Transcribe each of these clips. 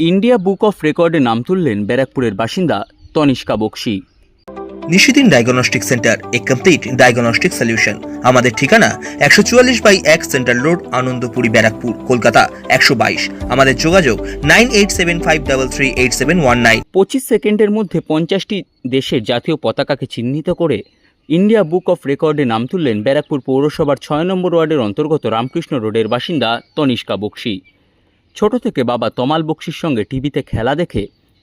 India book of রেকর্ডে নাম তুললেন ব্যারাকপুরের বাসিন্দা তনিষ্কা বক্সি। নিশিদিন ডায়াগনস্টিক সেন্টার এ কমপ্লিট ডায়াগনস্টিক সলিউশন। আমাদের ঠিকানা একশো চুয়াল্লিশ বাই এক সেন্ট্রাল রোড আনন্দপুরি ব্যারাকপুর কলকাতা একশো বাইশ। আমাদের যোগাযোগ nine eight seven five double three eight seven one nine. পঁচিশ সেকেন্ডের মধ্যে পঞ্চাশটি দেশের জাতীয় পতাকাকে চিহ্নিত করে ইন্ডিয়া বুক অফ রেকর্ডে নাম তুললেন ব্যারাকপুর পৌরসভার ছয় নম্বর ওয়ার্ডের অন্তর্গত রামকৃষ্ণ রোডের বাসিন্দা তনিষ্কা বক্সি। ছোট থেকে বাবা তমাল বক্সির সঙ্গে টিভিতে খেলা দেখে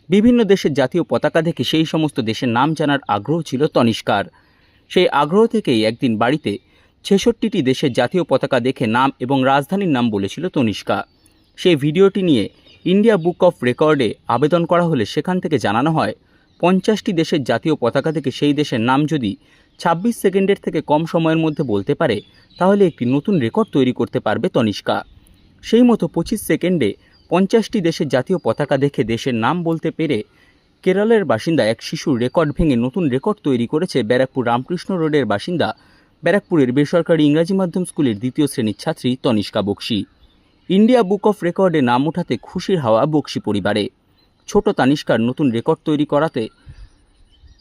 বিভিন্ন দেশের জাতীয় পতাকা দেখে সেই সমস্ত দেশের নাম জানার আগ্রহ ছিল তনিষ্কার। সেই আগ্রহ থেকেই একদিন বাড়িতে ছেষট্টিটি দেশের জাতীয় পতাকা দেখে নাম এবং রাজধানীর নাম বলেছিল তনিষ্কা। সেই ভিডিওটি নিয়ে ইন্ডিয়া বুক অফ রেকর্ডে আবেদন করা হলে সেখান থেকে জানানো হয়, পঞ্চাশটি দেশের জাতীয় পতাকা থেকে সেই দেশের নাম যদি ছাব্বিশ সেকেন্ডের থেকে কম সময়ের মধ্যে বলতে পারে, তাহলে একটি নতুন রেকর্ড তৈরি করতে পারবে তনিষ্কা। সেই মতো পঁচিশ সেকেন্ডে পঞ্চাশটি দেশের জাতীয় পতাকা দেখে দেশের নাম বলতে পেরে কেরলের বাসিন্দা এক শিশুর রেকর্ড ভেঙে নতুন রেকর্ড তৈরি করেছে ব্যারাকপুর রামকৃষ্ণ রোডের বাসিন্দা ব্যারাকপুরের বেসরকারি ইংরাজি মাধ্যম স্কুলের দ্বিতীয় শ্রেণির ছাত্রী Tanishka Bakshi. India book of রেকর্ডে নাম ওঠাতে খুশির হাওয়া বক্সি পরিবারে। ছোট তানিষ্কার নতুন রেকর্ড তৈরি করাতে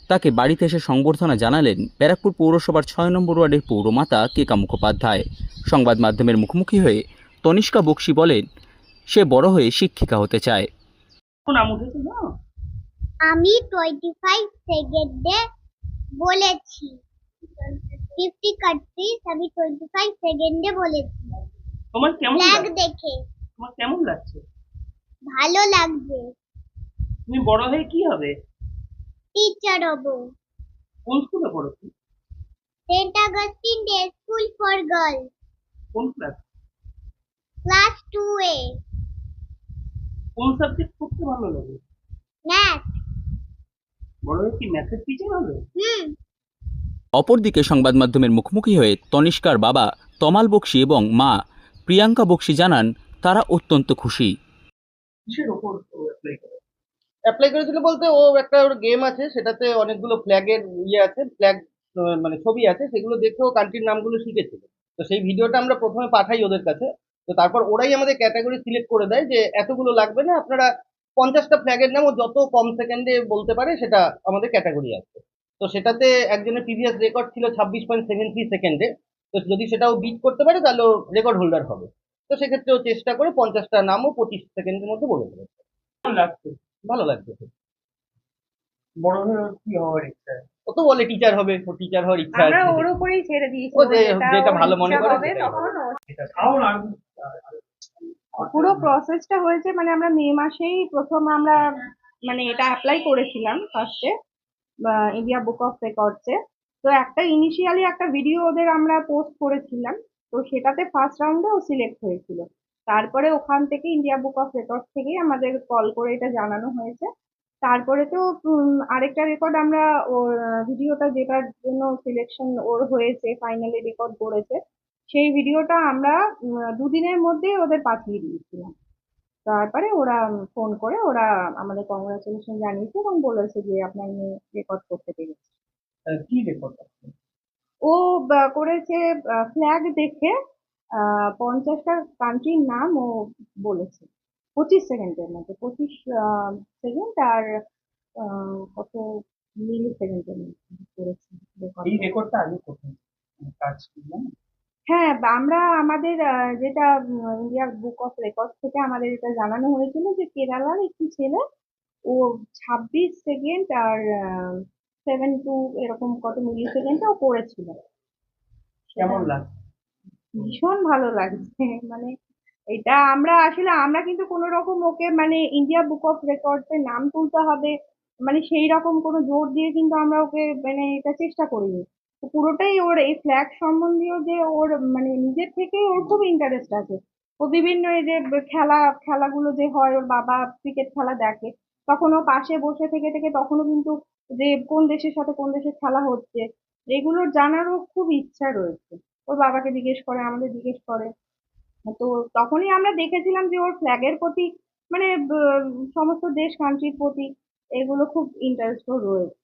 তাকে বাড়িতে এসে সংবর্ধনা জানালেন ব্যারাকপুর পৌরসভার ছয় নম্বর ওয়ার্ডের পৌরমাতা কেকা মুখোপাধ্যায়। সংবাদ মাধ্যমের মুখোমুখি হয়ে তনিষ্কা বক্সি বলেন সে বড় হয়ে শিক্ষিকা হতে চায়। আমি টোয়েন্টি ফাইভ সেকেন্ডে বলেছি। ফিফটি কান্ট্রিজ আমি টোয়েন্টি ফাইভ সেকেন্ডে বলেছি। তোমার কেমন ফ্ল্যাগ দেখে। তোমার কেমন লাগছে? ভালো লাগছে। তুমি বড় হয়ে কি হবে? টিচার হব। কোন স্কুলে পড়ো তুমি? Saint Augustine day school for girls কোন ক্লাস ক্লাস টু এ কোন সাবজেক্ট পড়তে ভালো লাগে? ম্যাথ বড় হয়ে কি ম্যাথের টিচার হবে? হুম। অপরদিকে সংবাদ মাধ্যমের মুখোমুখি হয়ে তনিষ্কার বাবা তমাল বক্সি এবং মা প্রিয়াঙ্কা বক্সি জানান তারা অত্যন্ত খুশি। কিসের ওপর অ্যাপ্লাই করে? অ্যাপ্লাই করেছিল বলতে ও একটা ওর গেম আছে সেটাতে অনেকগুলো ফ্ল্যাগের ইয়ে আছে ফ্ল্যাগ মানে ছবি আছে সেগুলো দেখে ও কান্ট্রির নামগুলো শিখেছিল। তো সেই ভিডিওটা আমরা প্রথমে পাঠাই ওদের কাছে। তো তারপর ওরাই আমাদের ক্যাটাগরি সিলেক্ট করে দেয় যে এতগুলো লাগবে না আপনারা পঞ্চাশটা ফ্ল্যাগের নাম ও যত কম সেকেন্ডে বলতে পারে সেটা আমাদের ক্যাটাগরি আছে। তো সেটাতে একজনের প্রিভিয়াস রেকর্ড ছিল ছাব্বিশ পয়েন্ট সেভেন থ্রি সেকেন্ডে তো যদি সেটাও বিট করতে পারে তাহলে রেকর্ড হোল্ডার হবে। তো সেক্ষেত্রে ও চেষ্টা করে পঞ্চাশটা নামও পঁচিশ সেকেন্ডের মধ্যে বলে দেবে। ভালো লাগছে। বড় হয়ে কি হওয়ার ইচ্ছা? ও তো বলে টিচার হবে ও টিচার হওয়ার ইচ্ছা আমরা ওর উপরেই ছেড়ে দিয়েছি যেটা ভালো মনে করে তখন পুরো প্রসেসটা হয়েছে মানে আমরা মে মাসেই প্রথম আমরা মানে এটা অ্যাপ্লাই করেছিলাম ফার্স্টে ইন্ডিয়া বুক অফ রেকর্ডসে তো একটা ইনিশিয়ালি একটা ভিডিও ওদের আমরা পোস্ট করেছিলাম, তো সেটাতে ফার্স্ট রাউন্ডে ও সিলেক্ট হয়েছিল। তারপরে ওখান থেকে ইন্ডিয়া বুক অফ রেকর্ড থেকেই আমাদের কল করে এটা জানানো হয়েছে। তারপরে তো আরেকটা রেকর্ড আমরা ওর ভিডিওটা যেটার জন্য সিলেকশন ওর হয়েছে ফাইনালি রেকর্ড করেছে সেই ভিডিওটা আমরা দুদিনের মধ্যে ওদের পাঠিয়ে দিয়েছিলাম। তারপরে ওরা ফোন করে ওরা আমাদের কংগ্রাচুলেশন জানিয়েছে এবং বলেছে যে আপনার মেয়ে রেকর্ড করতে পেরেছে। কি রেকর্ড ও করেছে ফ্ল্যাগ দেখে পঞ্চাশটা কান্ট্রির নাম ও বলেছে। পঁচিশ সেকেন্ডের মধ্যে পঁচিশ সেকেন্ড আর কত মিলি সেকেন্ডের মধ্যে করেছে এই রেকর্ডটা কোথায়? কাজ করলাম হ্যাঁ বা আমরা আমাদের যেটা ইন্ডিয়া বুক অফ রেকর্ড থেকে আমাদের এটা জানানো হয়েছিল যে কেরালার একটি ছেলে ও ছাব্বিশ সেকেন্ড আর সেভেন টু এরকম কত মিলি সেকেন্ডে ও করেছিল কেমন লাগছে ভীষণ ভালো লাগছে মানে এটা আমরা আসলে আমরা কিন্তু কোনো রকম ওকে মানে ইন্ডিয়া বুক অফ রেকর্ডসে নাম তুলতে হবে মানে সেই রকম কোনো জোর দিয়ে কিন্তু আমরা ওকে মানে এটা চেষ্টা করিনি। পুরোটাই ওর এই ফ্ল্যাগ সম্বন্ধীয় যে ওর মানে নিজের থেকে ওর খুব ইন্টারেস্ট আছে। ও বিভিন্ন এই যে খেলা, খেলাগুলো যে হয়, ওর বাবা ক্রিকেট খেলা দেখে, তখন ও পাশে বসে থেকে থেকে তখনও কিন্তু যে কোন দেশের সাথে কোন দেশের খেলা হচ্ছে এগুলোর জানারও খুব ইচ্ছা রয়েছে। ওর বাবাকে জিজ্ঞেস করে, আমাদের জিজ্ঞেস করে। তো তখনই আমরা দেখেছিলাম যে ওর ফ্ল্যাগের প্রতি মানে সমস্ত দেশ কান্ট্রির প্রতি এগুলো খুব ইন্টারেস্ট রয়েছে।